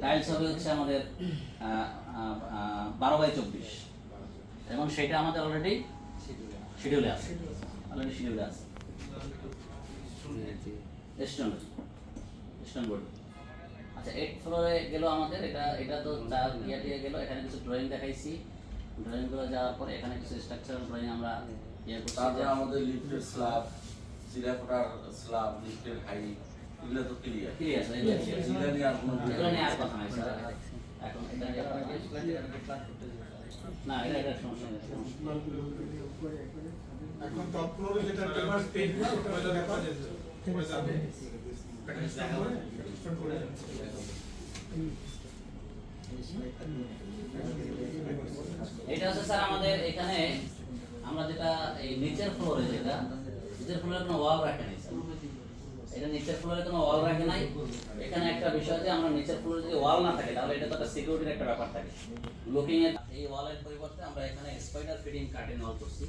Tiles হবে হচ্ছে আমাদের বারো বাই চব্বিশ। এবং সেটা আমাদের অলরেডি শিডিউলে আছে। অলরেডি শিডিউলে আছে। স্টোন স্টোন বোর্ড আচ্ছা এইট ফ্লোরে গেল আমাদের এটা এটা তো চার ইয়া দিয়ে গেল এখানে কিছু ড্রয়িং দেখাইছি। ড্রয়িংগুলো যাওয়ার পরে এখানে কিছু স্ট্রাকচারাল ড্রয়িং আমরা ইয়ে করছি তারপরে যে- আমাদের লিফটের স্ল্যাব সিরাফোটার স্ল্যাব লিফটের হাইট এগুলো তো ক্লিয়ার Clear, sir, এগুলো নিয়ে আর কোনো এগুলো নিয়ে আর কথা নাই স্যার। এখন এটা নিয়ে আর কথা নাই। না এটা এটা সমস্যা নেই এখন টপ ফ্লোরে যেটা পেপার পেইন্ট না ওটা হয়তো দেখা যাচ্ছে। যাবে। প্যাকেজটা করে স্টোর করে এটা হচ্ছে স্যার আমাদের এখানে আমরা যেটা এই নিচের ফ্লোরে যেটা নিচের ফ্লোরে কোনো ওয়াল রাখে নাই স্যার। এটা নিচের ফ্লোরে কোনো ওয়াল রাখে নাই। এখানে একটা বিষয় যে আমরা নিচের ফ্লোরে যদি ওয়াল না থাকে, তাহলে এটা তো একটা সিকিউরিটির একটা ব্যাপার থাকে। লুকিং এর এই ওয়ালের পরিবর্তে আমরা এখানে স্পাইডার ফিটিং কার্টেন ওয়াল করছি।